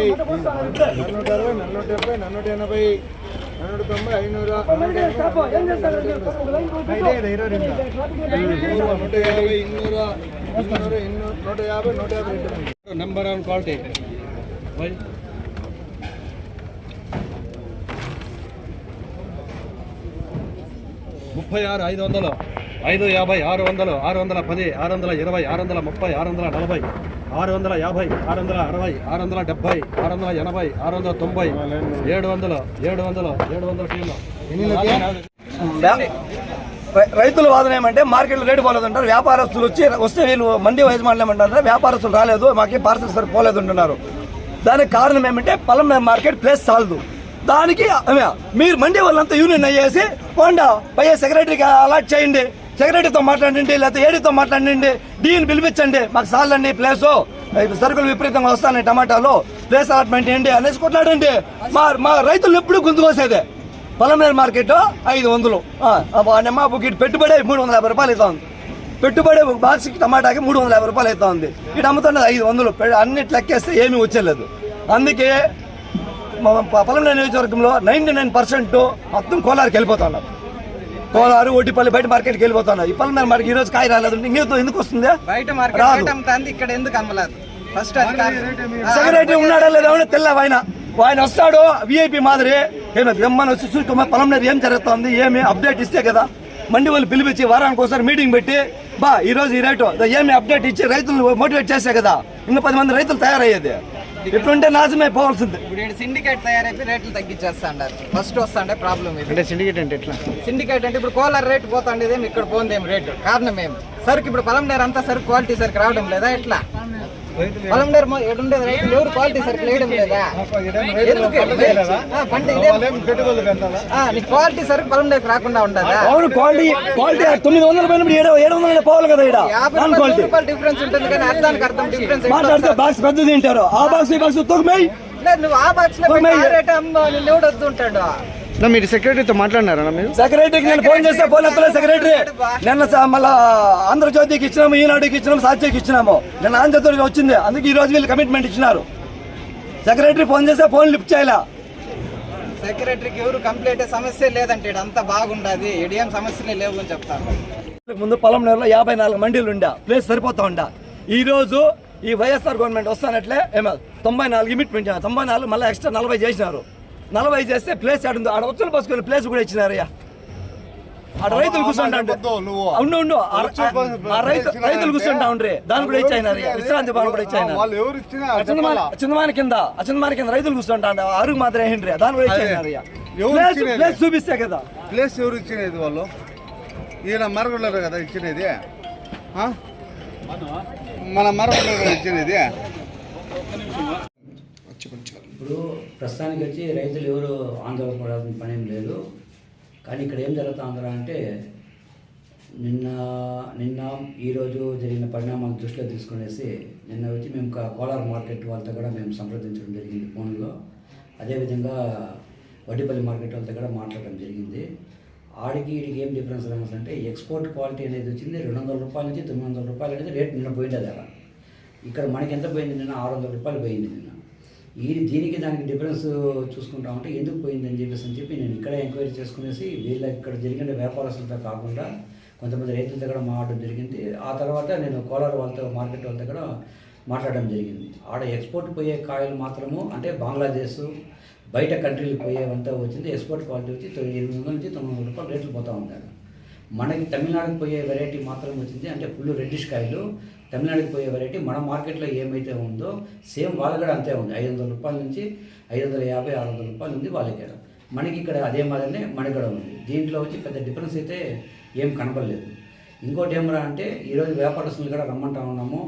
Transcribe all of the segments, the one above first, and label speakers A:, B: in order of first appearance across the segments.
A: యాభై నన్నూట అరవై నన్నూట డెబ్బై నన్నూట ఎనభై నన్నూట తొంభై ఐనూర నూట యాభై ఇన్నూర ఇన్నూర ఇన్నూరు నూట యాభై నూట యాభై రెండు
B: నెంబర్ వన్ క్వాలిటీ ముప్పై ఆరు ఐదు వందలు ఐదు యాభై ఆరు వందలు ఆరు వందల పది ఆరు వందల ఇరవై ఆరు వందల ముప్పై ఆరు వందల నలభై ఆరు వందల యాభై ఆరు వందల అరవై ఆరు వందల డెబ్బై ఆరు వందల ఎనభై ఆరు వందల తొంభై ఏడు వందలు ఏడు వందలు ఏడు వందల
C: రైతుల వాదన ఏమంటే మార్కెట్లో రేటు పోలేదు అంటారు వ్యాపారస్తులు వచ్చి వస్తే వీళ్ళు మండి యజమానులు ఏమంటారు వ్యాపారస్తులు రాలేదు మాకే పార్సల్ సరి పోలేదు అంటున్నారు దానికి కారణం ఏమంటే పలం మార్కెట్ ప్లేస్ చాలదు దానికి మీరు మండి వాళ్ళంతా యూనియన్ అయ్యేసి పోండా పై సెక్రటరీకి అలాట్ చేయండి సెక్రటరీతో మాట్లాడండి లేకపోతే ఏడీతో మాట్లాడండి డీని పిలిపించండి. మాకు సార్లండి ప్లేసు. సరుకులు విపరీతంగా వస్తాయి టమాటాలు ప్లేస్ అలాట్మెంట్ ఏంటి అనేసి కొట్లాడండి. మా మా రైతులు ఎప్పుడు గుంతుకోసేదే పొలమేర మార్కెట్ ఐదు వందలు. మా బుక్ పెట్టుబడి మూడు వందల యాభై రూపాయలు అవుతుంది. పెట్టుబడి ఒక బాక్స్కి టమాటాకి మూడు వందల యాభై రూపాయలు అవుతుంది. ఇటు అమ్ముతున్నది ఐదు వందలు. పె- అన్నిటి లెక్కేస్తే ఏమీ వచ్చేలేదు అందుకే పొలమేర నియోజకవర్గంలో నైంటీ నైన్ పర్సెంట్ మొత్తం కోలారుకి వెళ్ళిపోతున్నారు. కోలారు ఓటిపల్లి బయట మార్కెట్కి వెళ్ళిపోతున్నారు ఈ పొలంనేరు మార్కెట్ ఈ రోజు కాయ రాలేదు. ఇంకేతో ఎందుకు వస్తుంది?
D: బయట మార్కెట్ అమ్ముతాంది ఇక్కడ ఎందుకు అమ్మలేదు? ఫస్ట్
C: సెక్రటరీ ఉన్నాడా లేదా తెల్ల ఆయన ఆయన వస్తాడు విఐపి మాదిరి. ఏమి బ్రహ్మను వచ్చి చూసుకో పొలం మీద ఏం జరుగుతుంది ఏమి అప్డేట్ ఇస్తే కదా. మండి వాళ్ళు పిలిపించి వారానికి ఒకసారి మీటింగ్ పెట్టి బా ఈ రోజు ఈ రేటు దా ఏమి అప్డేట్ ఇచ్చి రైతులు మోటివేట్ చేసే కదా. ఇంకా పది మంది రైతులు తయారయ్యేది. ఇట్లుంటే నాశనమే పోవాల్సింది.
D: ఇప్పుడు సిండికేట్ తయారైపోయి రేట్లు తగ్గించేస్తా అన్నారు ఫస్ట్ వస్తాండే ప్రాబ్లం ఇది.
A: అంటే సిండికేట్ అంటే ఎట్లా?
D: సిండికేట్ అంటే ఇప్పుడు కోలార్ రేట్ పోతాండేదేం ఇక్కడ పోందేం రేటు? కారణం ఏం సరుకు ఇప్పుడు పొలం నేర్ అంతా సరుకు క్వాలిటీ సరుకు రావడం లేదా ఎట్లా? పొలం ఏడుండేది రైతులు ఎవరు క్వాలిటీ సరుకు వేయడం లేదా పంట నీ క్వాలిటీ సరుకు పొలం నేర్కి రాకుండా ఉండదా?
C: అవును క్వాలిటీ క్వాలిటీ తొమ్మిది వందల పైన ఏడు ఏడు వందల పోవాలి కదా ఇక్కడ క్వాలిటీ
D: డిఫరెన్స్ ఉంటుంది కానీ అర్థానికి అర్థం డిఫరెన్స్
C: మాట్లాడితే బాక్స్ పెద్దది తింటారు. ఆ బాక్స్ ఈ బాక్స్ తొమ్మిది
D: నువ్వు ఆ బాక్స్లో రేట్ అమ్మ నిన్ను ఎవడు వద్దు ఉంటాడు
A: మీరు సెక్రటరీతో మాట్లాడినారా మీరు?
C: సెక్రటరీకి నేను ఫోన్ చేస్తే ఫోన్ ఎత్తలే సెక్రటరీ. నిన్న స- మళ్ళా ఆంధ్రజ్యోతికి ఇచ్చినాము ఈనాడుకి ఇచ్చినాము సాక్షికి ఇచ్చినాము. నిన్న ఆంధ్రజ్యోతికి వచ్చింది. అందుకే ఈ రోజు వీళ్ళు కమిట్మెంట్ ఇచ్చినారు. సెక్రటరీ ఫోన్ చేస్తే ఫోన్ లిఫ్ట్ చేయలే.
D: సెక్రటరీకి ఎవరు కంప్లైంట్ సమస్య లేదంటే అంతా బాగుండదు. ఏం సమస్యలే లేవు అని చెప్తాను
C: ముందు పొలం నెలలో యాభై నాలుగు మండీలు ఉండా. ప్లేస్ సరిపోతా ఉండా. ఈ రోజు ఈ వైఎస్ఆర్ గవర్నమెంట్ వస్తానట్లే ఏమో తొంభై నాలుగు పెంచారు తొంభై నాలుగు మళ్ళీ ఎక్స్ట్రా నలభై చేసినారు. నలభై చేస్తే ప్లేస్ ఆడుంది ఆడ వచ్చులు పోసుకుని ప్లేస్ కూడా ఇచ్చినారయ్యా ఆడ రైతులు కూర్చుంటా ఉండు ఉండు. ఆ- ఆ రైతు రైతులు కూర్చుంటా ఉండ్రి. దాని కూడా ఇచ్చాయినారు విశ్రాంతి భవన్ కూడా అచందమాన అచందమాన కింద అచందమాన కింద రైతులు కూర్చుంటా. అరుగు మాత్రం ఏంటి దాని కూడా ఇచ్చాయినారు
A: ఎవరు
C: ప్లేస్
A: ఇచ్చినది?
C: చూపిస్తే కదా.
A: ప్లేస్ ఎవరు ఇచ్చినది వాళ్ళు? ఈయన మరగొండలు కదా ఇచ్చినది. ఆ? మన మరగొండలు కదా
E: ఇప్పుడు ప్రస్తుతానికి వచ్చి రైతులు ఎవరు ఆందోళన పడాల్సిన పని ఏం లేదు. కానీ ఇక్కడ ఏం జరుగుతుందిరా అంటే నిన్న నిన్న ఈరోజు జరిగిన పరిణామాలు దృష్టిలో తీసుకునేసి నిన్న వచ్చి మేము కోలార్ మార్కెట్ వాళ్ళతో కూడా మేము సంప్రదించడం జరిగింది ఫోన్లో. అదేవిధంగా వడ్డీపల్లి మార్కెట్ వాళ్ళతో కూడా మాట్లాడడం జరిగింది. ఆడికి ఈడికి ఏం డిఫరెన్స్ అంటే ఎక్స్పోర్ట్ క్వాలిటీ అనేది వచ్చింది. రెండు వందల రూపాయల నుంచి తొమ్మిది వందల రూపాయలు అనేది రేట్ నిన్న పోయింది అలా ఇక్కడ మనకి ఎంత పోయింది నిన్న? ఆరు వందల రూపాయలు పోయింది నిన్న. ఈ దీనికి దానికి డిఫరెన్స్ చూసుకుంటా ఉంటే ఎందుకు పోయిందని చెప్పేసి అని చెప్పి నేను ఇక్కడ ఎంక్వైరీ చేసుకునేసి వీళ్ళ ఇక్కడ జరిగిన వ్యాపారస్తులతో కాకుండా కొంతమంది రైతుల కూడా మాట్లాడడం జరిగింది. ఆ తర్వాత నేను కోలార్ వాళ్ళతో మార్కెట్ వాళ్ళ కూడా మాట్లాడడం జరిగింది. ఆడ ఎక్స్పోర్ట్ పోయే కాయలు మాత్రము అంటే బంగ్లాదేశ్ బయట కంట్రీలు పోయేవంతా వచ్చింది. ఎక్స్పోర్ట్ క్వాలిటీ వచ్చి ఎనిమిది వందల నుంచి తొమ్మిది వందల రూపాయలు రేట్లు పోతూ ఉంటారు మనకి తమిళనాడుకి పోయే వెరైటీ మాత్రం వచ్చింది. అంటే ఫుల్ రెడ్డిష్ కాయలు. తమిళనాడుకి పోయే వెరైటీ మన మార్కెట్లో ఏమైతే ఉందో సేమ్ వాళ్ళ కూడా అంతే ఉంది. ఐదు వందల రూపాయల నుంచి ఐదు వందల యాభై ఆరు వందల రూపాయలు ఉంది వాళ్ళకి మనకి ఇక్కడ అదే మాదిరినే మనకి కూడా ఉంది. దీంట్లో వచ్చి పెద్ద డిఫరెన్స్ అయితే ఏం కనపడలేదు. ఇంకోటి ఏమరా అంటే ఈరోజు వ్యాపారస్తులు కూడా రమ్మంటా ఉన్నాము.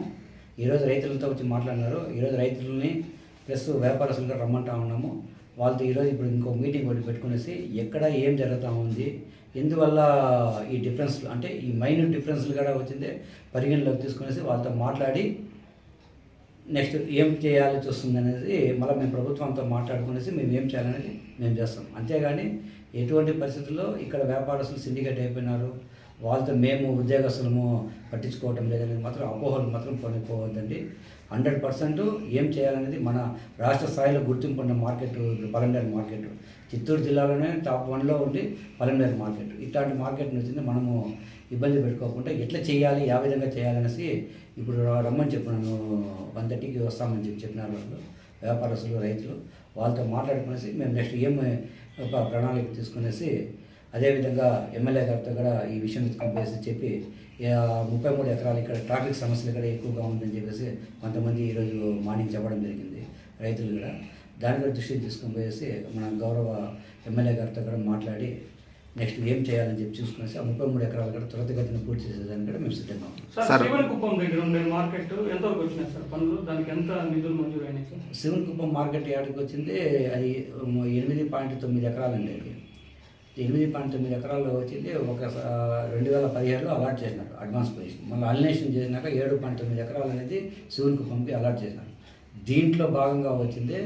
E: ఈరోజు రైతులతో వచ్చి మాట్లాడినారు. ఈరోజు రైతులని ప్లస్ వ్యాపారస్తులు కూడా రమ్మంటా ఉన్నాము. వాళ్ళతో ఈరోజు ఇప్పుడు ఇంకో మీటింగ్ ఒకటి పెట్టుకునేసి ఎక్కడ ఏం జరుగుతూ ఉంది ఎందువల్ల ఈ డిఫరెన్స్ అంటే ఈ మైన్యూట్ డిఫరెన్స్లు కూడా వచ్చిందే పరిగణలోకి తీసుకునేసి వాళ్ళతో మాట్లాడి నెక్స్ట్ ఏం చేయాలి చూస్తుంది అనేది మళ్ళీ మేము ప్రభుత్వంతో మాట్లాడుకునేసి మేము ఏం చేయాలనేది మేము చేస్తాం. అంతేగాని ఎటువంటి పరిస్థితుల్లో ఇక్కడ వ్యాపారస్తులు సిండికేట్ అయిపోయినారు వాళ్ళతో మేము ఉద్యోగస్తులము పట్టించుకోవటం లేదనేది మాత్రం అపోహలు మాత్రం కొనుక్కోవద్దండి హండ్రెడ్ పర్సెంట్ ఏం చేయాలనేది మన రాష్ట్ర స్థాయిలో గుర్తింపు ఉన్న మార్కెట్ పలంనేరు మార్కెట్. చిత్తూరు జిల్లాలోనే టాప్ వన్లో ఉండి పలంనేరు మార్కెట్. ఇట్లాంటి మార్కెట్ వచ్చింది మనము ఇబ్బంది పెట్టుకోకుండా ఎట్లా చేయాలి ఏ విధంగా చేయాలనేసి ఇప్పుడు రమ్మని చెప్పినాను. వన్ థర్టీకి వస్తామని చెప్పి చెప్పినారు వాళ్ళు వ్యాపారస్తులు రైతులు. వాళ్ళతో మాట్లాడుకునేసి మేము నెక్స్ట్ ఏం ఒక ప్రణాళిక తీసుకునేసి అదేవిధంగా ఎమ్మెల్యే గారితో కూడా ఈ విషయం తీసుకొని చెప్పి ముప్పై మూడు ఎకరాలు ఇక్కడ ట్రాఫిక్ సమస్యలు కూడా ఎక్కువగా ఉందని చెప్పేసి కొంతమంది ఈరోజు మార్నింగ్ చెప్పడం జరిగింది రైతులు కూడా. దాని కూడా దృష్టికి తీసుకొని పోయేసి మన గౌరవ ఎమ్మెల్యే గారితో కూడా మాట్లాడి నెక్స్ట్ ఏం చేయాలని చెప్పి చూసుకునేసి ఆ ముప్పై మూడు ఎకరాలు కూడా త్వరితగతిన పూర్తి చేసేదానికి కూడా మేము సిద్ధంగా ఉన్నాం.
F: సార్ శివనకుప్పం దగ్గర ఉండే మార్కెట్ ఎంతవరకు వచ్చినాయి సార్ పనులు? దానికి ఎంత నిధులు మంజూరు అయినాయి సార్
E: శివన్కుప్పం మార్కెట్ యార్డ్కి వచ్చింది అది ఎనిమిది పాయింట్ తొమ్మిది ఎకరాలండి అది. ఎనిమిది పాయింట్ తొమ్మిది ఎకరాల్లో వచ్చింది ఒక రెండు వేల పదిహేడులో అలాట్ చేసినారు అడ్వాన్స్ పొజిషన్. మళ్ళీ అలినేషన్ చేసినాక ఏడు పాయింట్ తొమ్మిది ఎకరాలు అనేది శివన్కుప్పంకి అలాట్ చేసినారు. దీంట్లో భాగంగా వచ్చింది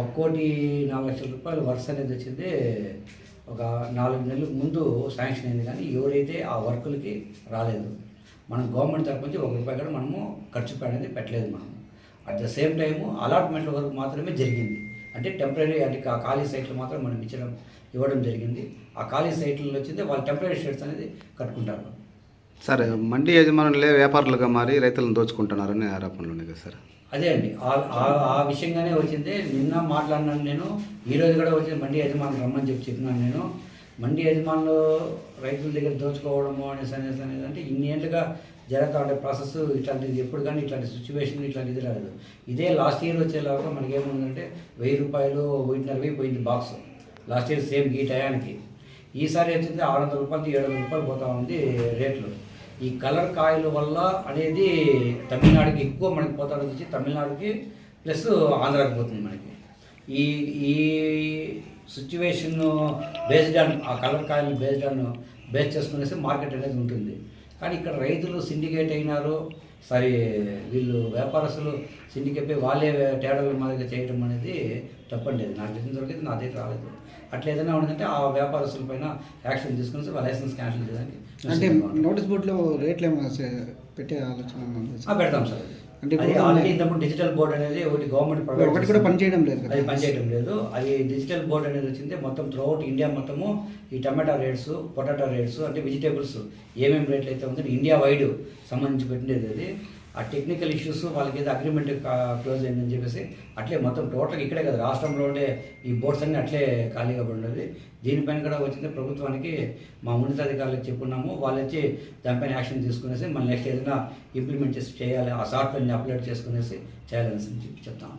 E: ఒక కోటి నాలుగు లక్షల రూపాయలు వర్క్స్ అనేది వచ్చింది ఒక నాలుగు నెలల ముందు శాంక్షన్ అయింది కానీ ఎవరైతే ఆ వర్కులకి రాలేదు మనం గవర్నమెంట్ తరపు నుంచి ఒక రూపాయి కూడా మనము ఖర్చు అనేది పెట్టలేదు మనం అట్ ద సేమ్ టైము అలాట్మెంట్ల వరకు మాత్రమే జరిగింది. అంటే టెంపరీ అంటే ఖాళీ సైట్లు మాత్రం మనం ఇచ్చడం ఇవ్వడం జరిగింది. ఆ ఖాళీ సైట్లలో వచ్చింది వాళ్ళు టెంపరీ షెడ్స్ అనేది కట్టుకుంటారు.
G: సార్ మండి యజమానులే వ్యాపారులుగా మారి రైతులను దోచుకుంటున్నారని ఆరోపణలు ఉన్నాయి కదా సార్?
E: అదే అండి. ఆ- విషయంగానే వచ్చింది. నిన్న మాట్లాడినాను నేను. ఈ రోజు కూడా వచ్చింది మండి యజమానులు రమ్మని చెప్పి చెప్పినాను నేను. మండి యజమానులు రైతుల దగ్గర దోచుకోవడము అనేసి అనేసి అనేది అంటే ఇన్ని ఏళ్ళుగా జరుగుతూ ఉండే ప్రాసెస్ ఇట్లాంటిది ఎప్పుడు కానీ ఇట్లాంటి సిచ్యువేషన్ ఇట్లాంటిది రాలేదు. ఇదే లాస్ట్ ఇయర్ వచ్చేలాగా మనకేముందంటే వెయ్యి రూపాయలు ఒకటిన్నర వెయ్యి పోయింది బాక్స్ లాస్ట్ ఇయర్ సేమ్ ఈ టయానికి. ఈసారి వచ్చింది ఆరు వందల రూపాయలు ఏడు వందల రూపాయలు పోతా ఉంది రేట్లు. ఈ కలర్ కాయల వల్ల అనేది తమిళనాడుకి ఎక్కువ మనకి పోతా వచ్చి తమిళనాడుకి ప్లస్ ఆంధ్రాకి పోతుంది మనకి. ఈ ఈ సిచ్యువేషన్ బేస్డ్ ఆన్ ఆ కలర్ కాయలు బేస్డ్ ఆన్ బేస్ చేసుకునేసి మార్కెట్ అనేది ఉంటుంది. కానీ ఇక్కడ రైతులు సిండికేట్ అయినారు సరే వీళ్ళు వ్యాపారస్తులు సిండికేట్ వాళ్ళే తేడాల మాదిరిగా చేయడం అనేది తప్పండి నాకు తెలిసిన వరకు నా దగ్గర రాలేదు అట్లా ఏదైనా ఉందంటే ఆ వ్యాపారస్తుల పైన యాక్షన్ తీసుకుని వాళ్ళ లైసెన్స్ క్యాన్సిల్ చేయడానికి
H: అంటే. నోటీస్ బోర్డులో రేట్లు ఏమైనా పెట్టే ఆలోచన సార్?
E: పెడతాం సార్
H: అంటే
E: ఆల్రెడీ ఇంతకుముందు డిజిటల్ బోర్డ్ అనేది ఒకటి గవర్నమెంట్
H: ఒకటి కూడా పనిచేయడం లేదు?
E: అది పనిచేయడం లేదు. అది డిజిటల్ బోర్డ్ అనేది వచ్చింది. మొత్తం త్రూఅవుట్ ఇండియా మొత్తము ఈ టమాటా రేట్స్ పొటాటో రేట్స్ అంటే వెజిటేబుల్స్ ఏమేమి రేట్లు అయితే ఉందో ఇండియా వైడ్ సంబంధించి పెట్టినది అది. ఆ టెక్నికల్ ఇష్యూస్ వాళ్ళకి ఏదో అగ్రిమెంట్ క్లోజ్ అయిందని చెప్పేసి అట్లే మొత్తం టోటల్ ఇక్కడే కదా రాష్ట్రంలో ఉండే ఈ బోర్డ్స్ అన్నీ అట్లే ఖాళీగా ఉండేది. దీనిపైన కూడా వచ్చింది ప్రభుత్వానికి మా ఉన్నతాధికారులకు చెప్పున్నాము వాళ్ళు వచ్చి దానిపైన యాక్షన్ తీసుకునేసి మళ్ళీ నెక్స్ట్ ఏదైనా ఇంప్లిమెంట్ చేసి చేయాలి ఆ సాఫ్ట్వేర్ని అప్లోడ్ చేసుకునేసి చేయాలని చెప్పి చెప్తాము